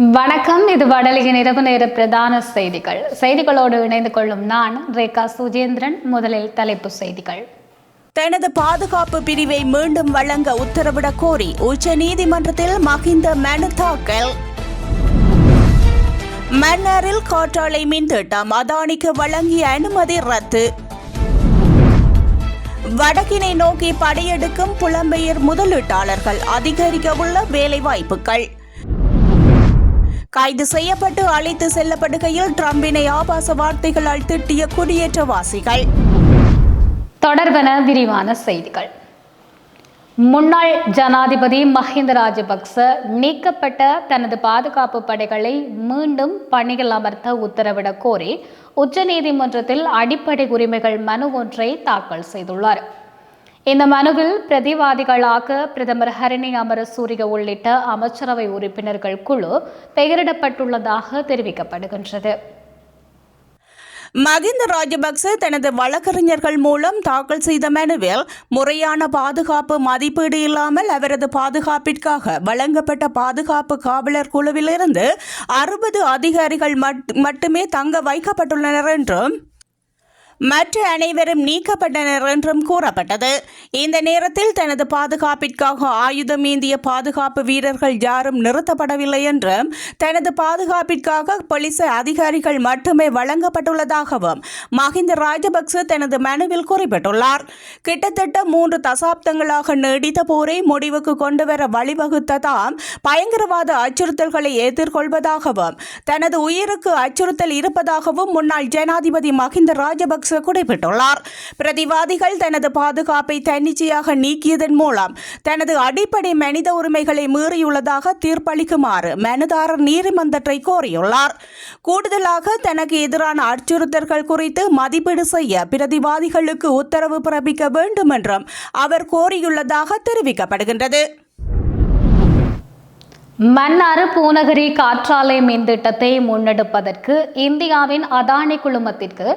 வணக்கம். இது வடலியின் இரவு நேர பிரதான செய்திகள். செய்திகளோடு இணைந்து கொள்ளும் நான் ரேகா சுஜேந்திரன் முதலில் தலைப்பு செய்திகள். தனது பாதுகாப்பு பிரிவை மீண்டும் வழங்க உத்தரவிடக் கோரி உச்சநீதிமன்றத்தில் மகிந்த மனு தாக்கல். மன்னாரில் காற்றாலை மின் திட்டம் அதானிக்கு வழங்கிய அனுமதி ரத்து. வடக்கினை நோக்கி படையெடுக்கும் புலம்பெயர் முதலீட்டாளர்கள் அதிகரிக்கவுள்ள வேலைவாய்ப்புகள். கைது செய்யப்பட்டு அழைத்து செல்லப்படுகையில் ட்ரம்பினை ஆபாச வார்த்தைகளால் திட்டிய குடியேற்றவாசிகள். தொடர்பென விரிவான செய்திகள். முன்னாள் ஜனாதிபதி மஹிந்த ராஜபக்ச நீக்கப்பட்ட தனது பாதுகாப்பு படைகளை மீண்டும் பணியில் அமர்த்த உத்தரவிடக் கோரி உச்சநீதிமன்றத்தில் அடிப்படை உரிமைகள் மனு ஒன்றை தாக்கல் செய்துள்ளார். இந்த மனுவில் பிரதிவாதிகளாக பிரதமர் ஹரணி அமரசூரிய உள்ளிட்ட அமைச்சரவை உறுப்பினர்கள் குழு பெயரிடப்பட்டுள்ளதாக தெரிவிக்கப்படுகின்றது. மகிந்த ராஜபக்ச தனது வழக்கறிஞர்கள் மூலம் தாக்கல் செய்த மனுவில் முறையான பாதுகாப்பு மதிப்பீடு இல்லாமல் அவரது பாதுகாப்பிற்காக வழங்கப்பட்ட பாதுகாப்பு காவலர் குழுவிலிருந்து அறுபது அதிகாரிகள் மட்- மட்டுமே தங்க வைக்கப்பட்டுள்ளனர் என்றும் மற்ற அனைவரும் நீக்கப்பட்டனர் என்றும் கூறப்பட்டது. இந்த நேரத்தில் தனது பாதுகாப்பிற்காக ஆயுதம் ஏந்திய பாதுகாப்பு வீரர்கள் யாரும் நிறுத்தப்படவில்லை என்றும் தனது பாதுகாப்பிற்காக போலீஸ் அதிகாரிகள் மட்டுமே வழங்கப்பட்டுள்ளதாகவும் மஹிந்த ராஜபக்ச தனது மனுவில் குறிப்பிட்டுள்ளார். கிட்டத்தட்ட மூன்று தசாப்தங்களாக நீடித்த போரை முடிவுக்கு கொண்டுவர வழிவகுத்ததாம் பயங்கரவாத அச்சுறுத்தல்களை எதிர்கொள்வதாகவும் தனது உயிருக்கு அச்சுறுத்தல் இருப்பதாகவும் முன்னாள் ஜனாதிபதி மஹிந்த ராஜபக்ச குறிப்பிட்டுள்ளார். பிரதிவாதிகள் தனது பாதுகாப்பை தன்னிச்சையாக நீக்கியதன் மூலம் தனது அடிப்படை மனித உரிமைகளை மீறியுள்ளதாக தீர்ப்பளிக்குமாறு மனுதாரர் நீதிமன்றத்தை கோரியுள்ளார். கூடுதலாக தனக்கு எதிரான அச்சுறுத்தல்கள் குறித்து மதிப்பீடு செய்ய பிரதிவாதிகளுக்கு உத்தரவு பிறப்பிக்க வேண்டும் என்றும் அவர் கோரியுள்ளதாக தெரிவிக்கப்படுகின்றது. மன்னார் பூநகரி காற்றாலை மின் திட்டத்தை முன்னெடுப்பதற்கு இந்தியாவின் அதானி குழுமத்திற்கு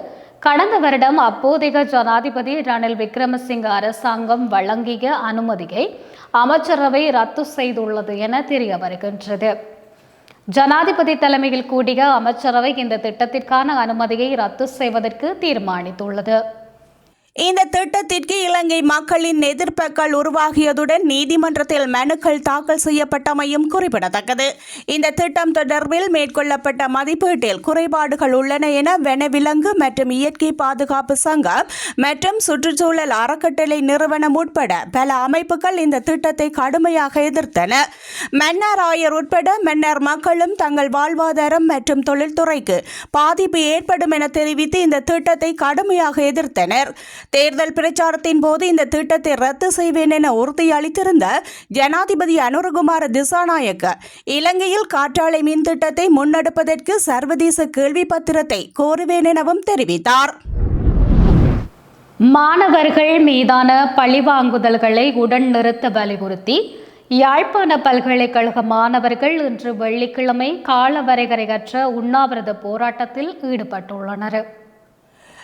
கடந்த வருடம் அப்போதைய ஜனாதிபதி ரணில் விக்ரமசிங்க அரசாங்கம் வழங்கிய அனுமதியை அமைச்சரவை ரத்து செய்துள்ளது என தெரிய வருகின்றது. ஜனாதிபதி தலைமையில் கூடிய அமைச்சரவை இந்த திட்டத்திற்கான அனுமதியை ரத்து செய்வதற்கு தீர்மானித்துள்ளது. இந்த திட்டத்திற்கு இலங்கை மக்களின் எதிர்ப்புகள் உருவாகியதுடன் நீதிமன்றத்தில் மனுக்கள் தாக்கல் செய்யப்பட்டமையும் குறிப்பிடத்தக்கது. இந்த திட்டம் தொடர்பில் மேற்கொள்ளப்பட்ட மதிப்பீட்டில் குறைபாடுகள் உள்ளன என வனவிலங்கு மற்றும் இயற்கை பாதுகாப்பு சங்கம் மற்றும் சுற்றுச்சூழல் அறக்கட்டளை நிறுவனம் உட்பட பல அமைப்புகள் இந்த திட்டத்தை கடுமையாக எதிர்த்தன. மன்னர் ஆயர் உட்பட மன்னர் மக்களும் தங்கள் வாழ்வாதாரம் மற்றும் தொழில்துறைக்கு பாதிப்பு ஏற்படும் என தெரிவித்து இந்த திட்டத்தை கடுமையாக எதிர்த்தனர். தேர்தல் பிரச்சாரத்தின் போது இந்த திட்டத்தை ரத்து செய்வேன் என உறுதியளித்திருந்த ஜனாதிபதி அனுரகுமார திசாநாயக்க இலங்கையில் காற்றாலை மின் திட்டத்தை முன்னெடுப்பதற்கு சர்வதேச கேள்வி பத்திரத்தை கோருவேன் எனவும் தெரிவித்தார். மாணவர்கள் மீதான பழிவாங்குதல்களை உடன் நிறுத்த வலியுறுத்தி யாழ்ப்பாண பல்கலைக்கழக மாணவர்கள் இன்று வெள்ளிக்கிழமை காலவரைகரையற்ற உண்ணாவிரத போராட்டத்தில் ஈடுபட்டுள்ளனர்.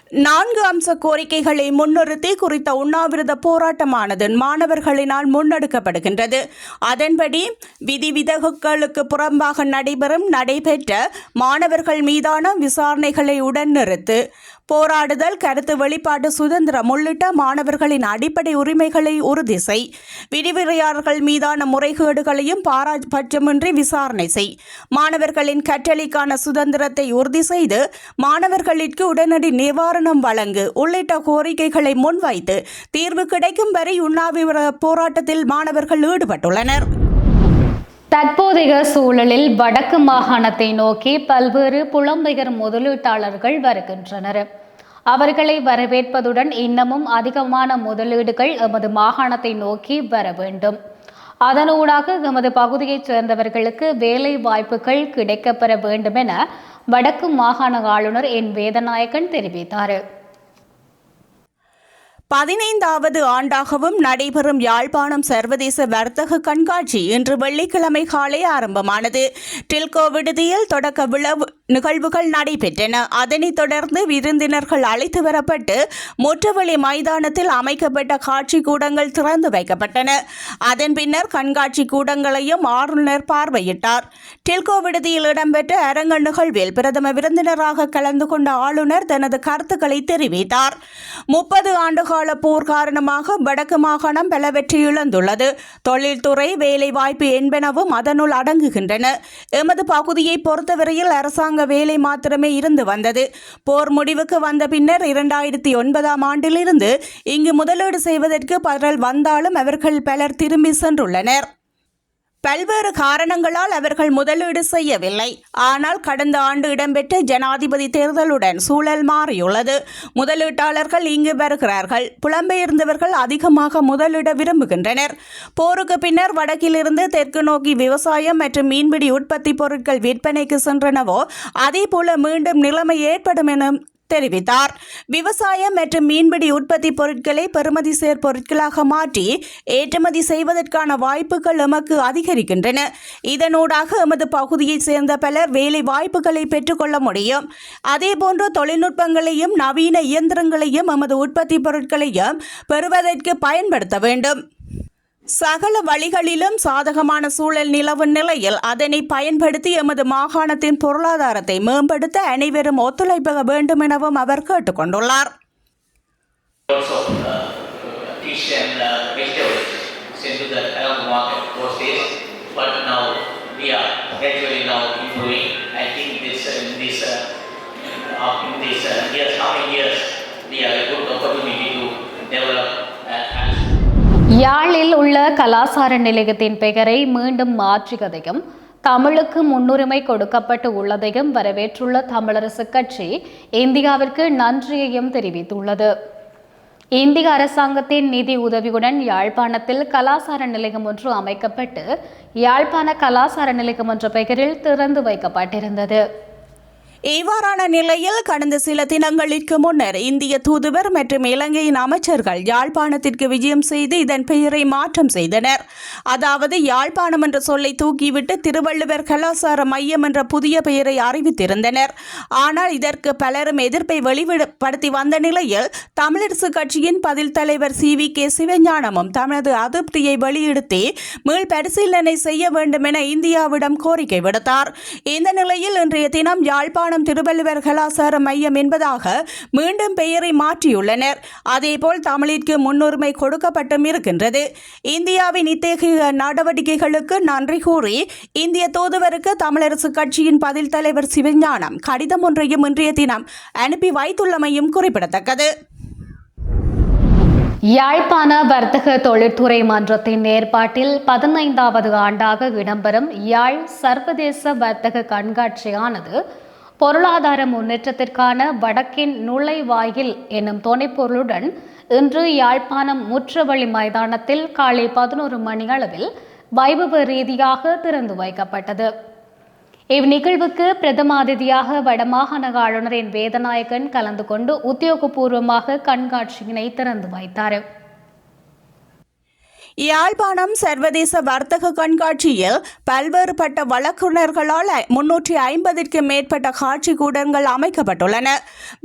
நான்கு அம்ச கோரிக்கைகளை முன்னிறுத்தி குறித்த உண்ணாவிரத போராட்டமானது மாணவர்களினால் முன்னெடுக்கப்படுகின்றது. அதன்படி விதிவிதகுகளுக்கு புறம்பாக நடைபெறும் நடைபெற்ற மாணவர்கள் மீதான விசாரணைகளை உடன் நிறுத்து போராடுதல் கருத்து வெளிப்பாட்டு சுதந்திரம் உள்ளிட்ட மாணவர்களின் அடிப்படை உரிமைகளை உறுதி செய் விரிவுரையாளர்கள் மீதான முறைகேடுகளையும் பாராபட்சமின்றி விசாரணை செய். மாணவர்களின் கற்றலிக்கான சுதந்திரத்தை உறுதி செய்து மாணவர்களுக்கு உடனடி நிவாரணம் வழங்கு. உள்ளிட்ட கோரிக்கைகளை முன்வைத்து தீர்வு கிடைக்கும் வரை உண்ணாவிரத போராட்டத்தில் மாணவர்கள் ஈடுபட்டுள்ளனர். தற்போதைய சூழலில் வடக்கு மாகாணத்தை நோக்கி பல்வேறு புலம்பெயர் முதலீட்டாளர்கள் வருகின்றனர். அவர்களை வரவேற்பதுடன் இன்னமும் அதிகமான முதலீடுகள் எமது மாகாணத்தை நோக்கி வர வேண்டும். அதனூடாக எமது பகுதியைச் சேர்ந்தவர்களுக்கு வேலை வாய்ப்புகள் கிடைக்கப்பெற வேண்டும் என வடக்கு மாகாண ஆளுநர் என். வேதநாயகன் தெரிவித்தார். பதினைந்தாவது ஆண்டாகவும் நடைபெறும் யாழ்ப்பாணம் சர்வதேச வர்த்தக கண்காட்சி இன்று வெள்ளிக்கிழமை காலை ஆரம்பமானது. டில்கோ விடுதியில் தொடக்க விழா நிகழ்வுகள் நடைபெற்றன. அதனைத் தொடர்ந்து விருந்தினர்கள் அழைத்து வரப்பட்டு முற்றவழி மைதானத்தில் அமைக்கப்பட்ட காட்சி கூடங்கள் திறந்து வைக்கப்பட்டன. அதன் பின்னர் கண்காட்சி கூடங்களையும் ஆளுநர் பார்வையிட்டார். டில்கோ விடுதியில் இடம்பெற்ற அரங்க நிகழ்வில் பிரதம விருந்தினராக கலந்து கொண்ட ஆளுநர் தனது கருத்துக்களை தெரிவித்தார். முப்பது ஆண்டுகால போர் காரணமாக வடக்கு மாகாணம் பல வெற்றியிழந்துள்ளது தொழில்துறை வேலைவாய்ப்பு என்பனவும் அதனுள் அடங்குகின்றன. எமது பகுதியை பொறுத்தவரையில் அரசாங்க வேலை மாத்திரமே இருந்து வந்தது. போர் முடிவுக்கு வந்த பின்னர் இரண்டாயிரத்தி ஒன்பதாம் ஆண்டிலிருந்து இங்கு முதலீடு செய்வதற்கு பலர் வந்தாலும் அவர்கள் பலர் திரும்பி சென்றுள்ளனர். பல்வேறு காரணங்களால் அவர்கள் முதலீடு செய்யவில்லை. ஆனால் கடந்த ஆண்டு இடம்பெற்ற ஜனாதிபதி தேர்தலுடன் சூழல் மாறியுள்ளது. முதலீட்டாளர்கள் இங்கு வருகிறார்கள். புலம்பெயர்ந்தவர்கள் அதிகமாக முதலிட விரும்புகின்றனர். போருக்கு பின்னர் வடக்கிலிருந்து தெற்கு நோக்கி விவசாயம் மற்றும் மீன்பிடி உற்பத்தி பொருட்கள் விற்பனைக்கு சென்றனவோ அதேபோல மீண்டும் நிலைமை ஏற்படும் என தெரிவித்தார். விவசாயம் மற்றும் மீன்பிடி உற்பத்தி பொருட்களை பெறுமதி சேர் பொருட்களாக மாற்றி ஏற்றுமதி செய்வதற்கான வாய்ப்புகள் எமக்கு அதிகரிக்கின்றன. இதனூடாக எமது பகுதியைச் சேர்ந்த பலர் வேலை வாய்ப்புகளை பெற்றுக்கொள்ள முடியும். அதேபோன்று தொழில்நுட்பங்களையும் நவீன இயந்திரங்களையும் எமது உற்பத்தி பொருட்களையும் பெறுவதற்கு பயன்படுத்த வேண்டும். சகல வழிகளிலும் சாதகமான சூழல் நிலவும் நிலையில் அதனை பயன்படுத்தி எமது மாகாணத்தின் பொருளாதாரத்தை மேம்படுத்த அனைவரும் ஒத்துழைப்பக வேண்டும் எனவும் அவர் கேட்டுக்கொண்டுள்ளார் we have a good opportunity யாழில் உள்ள கலாசார நிலையத்தின் பெயரை மீண்டும் மாற்றியதையும் தமிழுக்கு முன்னுரிமை கொடுக்கப்பட்டு உள்ளதையும் வரவேற்றுள்ள தமிழரசு கட்சி இந்தியாவிற்கு நன்றியையும் தெரிவித்துள்ளது. இந்திய அரசாங்கத்தின் நிதி உதவியுடன் யாழ்ப்பாணத்தில் கலாசார நிலையம் ஒன்று அமைக்கப்பட்டு யாழ்ப்பாண கலாசார நிலையம் என்ற பெயரில் திறந்து வைக்கப்பட்டிருந்தது. இவ்வாறான நிலையில் கடந்த சில தினங்களுக்கு முன்னர் இந்திய தூதுவர் மற்றும் இலங்கையின் அமைச்சர்கள் யாழ்ப்பாணத்திற்கு விஜயம் செய்து இதன் பெயரை மாற்றம் செய்தனர். அதாவது யாழ்ப்பாணம் என்ற சொல்லை தூக்கிவிட்டு திருவள்ளுவர் கலாசார மையம் என்ற புதிய பெயரை அறிவித்திருந்தனர். ஆனால் இதற்கு பலரும் எதிர்ப்பை வெளிப்படுத்தி வந்த நிலையில் தமிழரசு கட்சியின் பதில் தலைவர் சி. வி. கே. சிவஞானமும் தனது அதிருப்தியை வெளியிடுத்தி மீள் பரிசீலனை செய்ய வேண்டும் என இந்தியாவிடம் கோரிக்கை விடுத்தார். இந்த நிலையில் இன்றைய தினம் யாழ்ப்பாணம் திருவள்ளுவர் கலாசார மையம் என்பதாக மீண்டும் பெயரை மாற்றியுள்ளனர். அதேபோல் தமிழிற்கு முன்னுரிமை கொடுக்கப்பட்டும் இருக்கின்றது. இந்தியாவின் இத்தகைய நடவடிக்கைகளுக்கு நன்றி கூறி இந்திய தூதுவருக்கு தமிழரசு கட்சியின் பதில் தலைவர் சிவஞானம் கடிதம் ஒன்றையும் இன்றைய தினம் அனுப்பி வைத்துள்ளமையும் குறிப்பிடத்தக்கது. யாழ்ப்பாண வர்த்தக தொழிற்துறை மன்றத்தின் ஏற்பாட்டில் பதினைந்தாவது ஆண்டாக இடம்பெறும் யாழ் சர்வதேச வர்த்தக கண்காட்சியானது பொருளாதார முன்னேற்றத்திற்கான வடக்கின் நுழைவாயில் என்னும் துணைப்பொருளுடன் இன்று யாழ்ப்பாணம் முற்றவழி மைதானத்தில் காலை பதினோரு மணி அளவில் வைபவ ரீதியாக திறந்து வைக்கப்பட்டது. இவ்நிகழ்வுக்கு பிரதம அதிதியாக வடமாகாண ஆளுநரின் வேதநாயகன் கலந்து கொண்டு உத்தியோகபூர்வமாக கண்காட்சியினை திறந்து வைத்தார். யாழ்ப்பாணம் சர்வதேச வர்த்தக கண்காட்சியில் பல்வேறுபட்ட வழக்குனர்களால் முன்னூற்றி ஐம்பதிற்கு மேற்பட்ட காட்சி கூடங்கள் அமைக்கப்பட்டுள்ளன.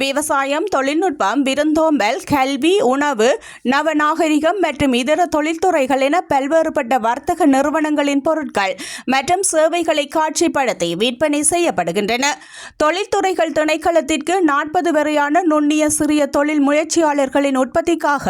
விவசாயம் தொழில்நுட்பம் விருந்தோம்பல் கல்வி உணவு நவநாகரிகம் மற்றும் இதர தொழில்துறைகள் என பல்வேறுபட்ட வர்த்தக நிறுவனங்களின் பொருட்கள் மற்றும் சேவைகளை காட்சிப்படுத்தி விற்பனை செய்யப்படுகின்றன. தொழில்துறைகள் திணைக்களத்திற்கு நாற்பது வரையான நுண்ணிய சிறிய தொழில் முயற்சியாளர்களின் உற்பத்திக்காக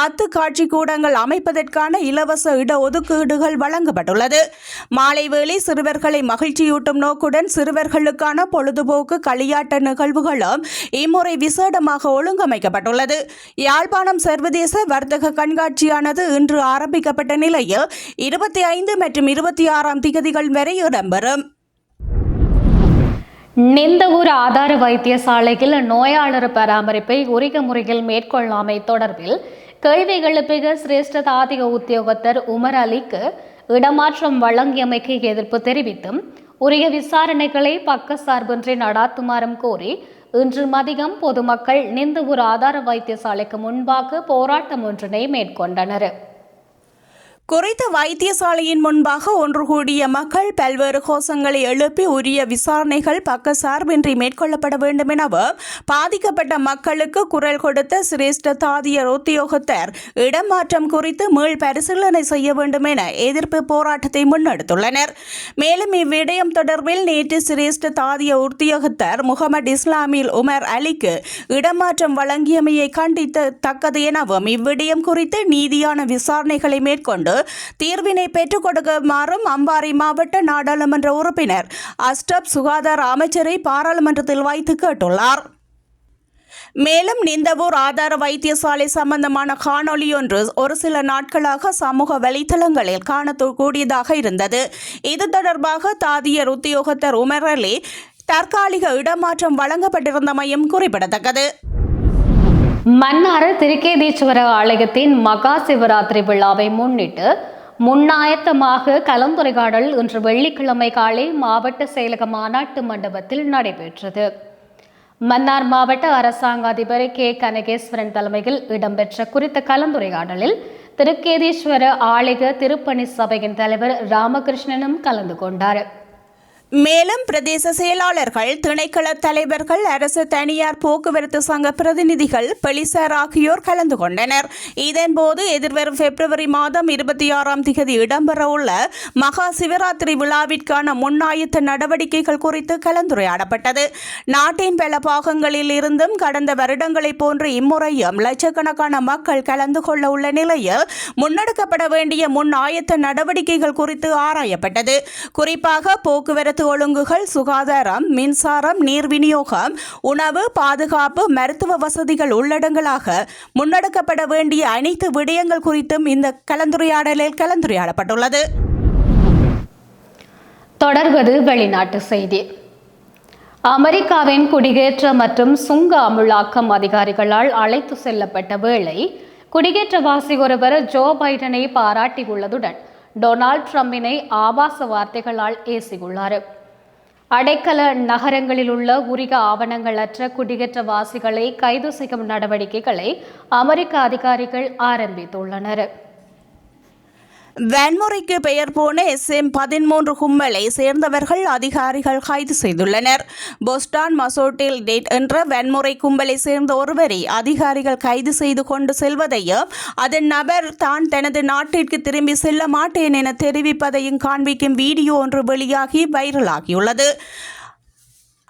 பத்து காட்சி கூடங்கள் அமைப்பதற்கான இலவச இட ஒதுக்கீடுகள் வழங்கப்பட்டுள்ளது. மாலை வேளை சிறுவர்களை மகிழ்ச்சியூட்டும் நோக்குடன் சிறுவர்களுக்கான பொழுதுபோக்கு களியாட்ட நிகழ்வுகளும் இம்முறை விசேடமாக ஒழுங்கமைக்கப்பட்டுள்ளது. யாழ்ப்பாணம் சர்வதேச வர்த்தக கண்காட்சியானது இன்று ஆரம்பிக்கப்பட்ட நிலையில் இருபத்தி ஐந்து மற்றும் இருபத்தி ஆறாம் திகதிகள் வரை இடம்பெறும். நிந்தவூர் ஆதார வைத்தியசாலையில் நோயாளர் பராமரிப்பை உரிய முறையில் மேற்கொள்ளாமை தொடர்பில் கேள்வி சிரேஷ்டதாதிக சிரேஷ்ட தாதிக உத்தியோகத்தர் உமர் அலிக்கு இடமாற்றம் வழங்கியமைக்கு எதிர்ப்பு தெரிவித்தும் உரிய விசாரணைகளை பக்கசார்பின்றி நடாத்துமாறும் கோரி இன்று மதியம் பொதுமக்கள் நிந்தவூர் ஆதார வைத்தியசாலைக்கு முன்பாக போராட்டம் ஒன்றினை மேற்கொண்டனர். குறித்த வைத்தியசாலையின் முன்பாக ஒன்று கூடிய மக்கள் பல்வேறு கோஷங்களை எழுப்பி உரிய விசாரணைகள் பக்கசார்பின்றி மேற்கொள்ளப்பட வேண்டும் எனவும் பாதிக்கப்பட்ட மக்களுக்கு குரல் கொடுத்த சிரேஷ்ட தாதியர் உத்தியோகத்தர். இடமாற்றம் குறித்து மீள் பரிசீலனை செய்ய வேண்டும் என எதிர்ப்பு போராட்டத்தை முன்னெடுத்துள்ளனர். மேலும் இவ்விடயம் தொடர்பில் நேற்று சிரேஷ்ட தாதிய உத்தியோகத்தர் முகமது இஸ்லாமில் உமர் அலிக்கு இடமாற்றம் வழங்கியமையை கண்டித்து தக்கது எனவும் இவ்விடயம் குறித்து நீதியான விசாரணைகளை மேற்கொண்டு தீர்வினை பெற்றுக் கொடுக்குமாறும் அம்பாறை மாவட்ட நாடாளுமன்ற உறுப்பினர் அஸ்டப் சுகாதார அமைச்சரை பாராளுமன்றத்தில் வைத்து கேட்டுள்ளார். மேலும் நிந்தவூர் ஆதார வைத்தியசாலை சம்பந்தமான காணொலி ஒன்று ஒரு சில நாட்களாக சமூக வலைத்தளங்களில் காணக்கூடியதாக இருந்தது. இது தொடர்பாக தாதியர் உத்தியோகத்தர் உமரலி தற்காலிக இடமாற்றம் வழங்கப்பட்டிருந்தமையும் குறிப்பிடத்தக்கது. மன்னார் திருக்கேதீஸ்வர ஆலயத்தின் மகா சிவராத்திரி விழாவை முன்னிட்டு முன்னாயத்தமாக கலந்துரையாடல் இன்று வெள்ளிக்கிழமை காலை மாவட்ட செயலக மாநாட்டு மண்டபத்தில் நடைபெற்றது. மன்னார் மாவட்ட அரசாங்க அதிபர் கே. கனகேஸ்வரன் தலைமையில் இடம்பெற்ற குறித்த கலந்துரையாடலில் திருக்கேதீஸ்வர ஆலய திருப்பணி சபையின் தலைவர் ராமகிருஷ்ணனும் கலந்து கொண்டார். மேலும் பிரதேச செயலாளர்கள் திணைக்கள தலைவர்கள் அரசு தனியார் போக்குவரத்து சங்க பிரதிநிதிகள் பெலிசார் ஆகியோர் கலந்து கொண்டனர். இதன்போது எதிர்வரும் பிப்ரவரி மாதம் இருபத்தி ஆறாம் தேதி இடம்பெறவுள்ள மகா சிவராத்திரி விழாவிற்கான முன்னாயத்த நடவடிக்கைகள் குறித்து கலந்துரையாடப்பட்டது. நாட்டின் பல பாகங்களில் இருந்தும் கடந்த வருடங்களைப் போன்று இம்முறையும் லட்சக்கணக்கான மக்கள் கலந்து கொள்ள உள்ள நிலையில் முன்னெடுக்கப்பட வேண்டிய முன் ஆயத்த நடவடிக்கைகள் குறித்து ஆராயப்பட்டது. குறிப்பாக போக்குவரத்து ஒழுங்குகள் சுகாதாரம் மின்சாரம் நீர் விநியோகம் உணவு பாதுகாப்பு மருத்துவ வசதிகள் உள்ளடங்களாக முன்னெடுக்கப்பட வேண்டிய அனைத்து விடயங்கள் குறித்தும் இந்த கலந்துரையாடலில் கலந்துரையாடப்பட்டுள்ளது. தொடர்வது வெளிநாட்டு செய்தி. அமெரிக்காவின் குடியேற்ற மற்றும் சுங்க அமுலாக்கம் அதிகாரிகளால் அழைத்து செல்லப்பட்ட வேளை குடியேற்றவாசி ஒருவர் ஜோ பைடனை பாராட்டியுள்ளதுடன் டொனால்ட் ட்ரம்பினை ஆபாச வார்த்தைகளால் ஏசியுள்ளார். அடைக்கல நகரங்களில் உள்ள உரிய ஆவணங்களற்ற குடியேற்றவாசிகளை கைது செய்யும் நடவடிக்கைகளை அமெரிக்க அதிகாரிகள் ஆரம்பித்துள்ளனர். வன்முறைக்கு பெயர் போன எஸ் எம் பதிமூன்று கும்பலை சேர்ந்தவர்கள் அதிகாரிகள் கைது செய்துள்ளனர். பொஸ்டான் மசோட்டில் டேட் என்ற வன்முறை கும்பலை சேர்ந்த ஒருவரை அதிகாரிகள் கைது செய்து கொண்டு செல்வதையும் அதன் நபர் தான் தனது நாட்டிற்கு திரும்பி செல்ல மாட்டேன் என தெரிவிப்பதையும் காண்பிக்கும் வீடியோ ஒன்று வெளியாகி வைரலாகியுள்ளது.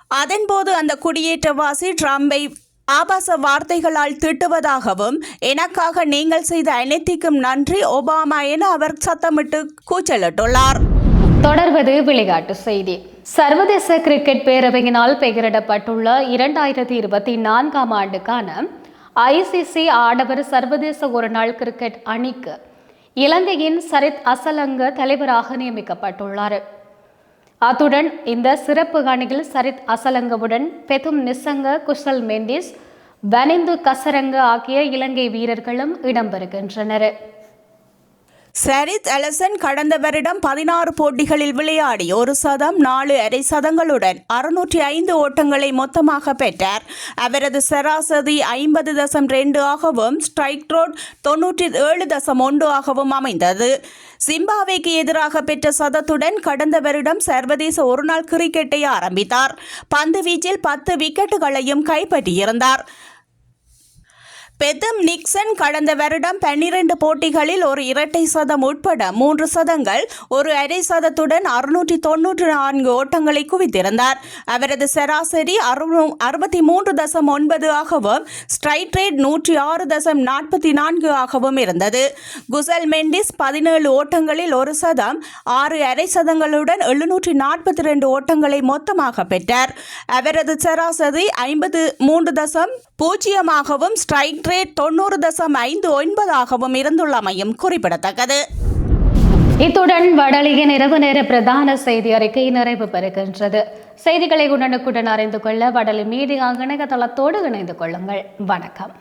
அதன்போது அந்த குடியேற்றவாசி ட்ரம்பை ஆபாச வார்த்தைகளால் திட்டுவதாகவும் எனக்காக நீங்கள் செய்த அனைத்திற்கும் நன்றி ஒபாமா என அவர் சத்தமிட்டு கூச்சலிட்டுள்ளார். தொடர்வது விளையாட்டு செய்தி. சர்வதேச கிரிக்கெட் பேரவையினால் பெயரிடப்பட்டுள்ள இரண்டாயிரத்தி இருபத்தி நான்காம் ஆண்டுக்கான ஐசிசி ஆடவர் சர்வதேச ஒருநாள் கிரிக்கெட் அணிக்கு இலங்கையின் சரித் அசலங்க தலைவராக நியமிக்கப்பட்டுள்ளார். அத்துடன் இந்த சிறப்பு காணிகள் சரித் அசலங்கவுடன் பெதும் நிசங்க குஷல் மெண்டிஸ் வனிந்து கசரங்க ஆகிய இலங்கை வீரர்களும் இடம்பெறுகின்றனர். சரித் அலசன் கடந்த வருடம் பதினாறு போட்டிகளில் விளையாடி ஒரு சதம் நாலு அரை சதங்களுடன் அறுநூற்றி ஐந்து ஓட்டங்களை மொத்தமாக பெற்றார். அவரது சராசரி ஐம்பது தசம் ரெண்டு ஆகவும் ஸ்ட்ரைக் ரோட் தொன்னூற்றி ஏழு தசம் ஒன்று ஆகவும் அமைந்தது. சிம்பாவேக்கு எதிராக பெற்ற சதத்துடன் கடந்த வருடம் சர்வதேச ஒருநாள் கிரிக்கெட்டை ஆரம்பித்தார். பந்து வீச்சில் பத்து விக்கெட்டுகளையும் கைப்பற்றியிருந்தார். பெதம் நிக்சன் கடந்த வருடம் பன்னிரண்டு போட்டிகளில் ஒரு இரட்டை சதம் உட்பட மூன்று சதங்கள் ஒரு அரை சதத்துடன் அறுநூற்றி தொன்னூற்று நான்கு ஓட்டங்களை குவித்திருந்தார். அவரது சராசரி அறுநூ- அறுபத்தி மூன்று தசம் ஒன்பது ஆகவும் ஸ்ட்ரைட் ரேட் நூற்றி ஆறு தசம் நாற்பத்தி நான்கு ஆகவும் இருந்தது. குசல் மெண்டிஸ் பதினேழு ஓட்டங்களில் ஒரு சதம் ஆறு அரை சதங்களுடன் எழுநூற்றி நாற்பத்தி ரெண்டு ஓட்டங்களை மொத்தமாக பெற்றார். அவரது சராசரி ஐம்பது மூன்று தசம் பூஜ்ஜியமாகவும் ஸ்ட்ரைக் ரேட் தொண்ணூறு தசம் ஐந்து ஒன்பதாகவும் இருந்துள்ளமையும் குறிப்பிடத்தக்கது. இத்துடன் வடலியின் இரவு நேர பிரதான செய்தி அறிக்கை நிறைவு பெறுகின்றது. செய்திகளை உடனுக்குடன் அறிந்து கொள்ள வடலி மீடியா இணையதளத்தோடு இணைந்து கொள்ளுங்கள். வணக்கம்.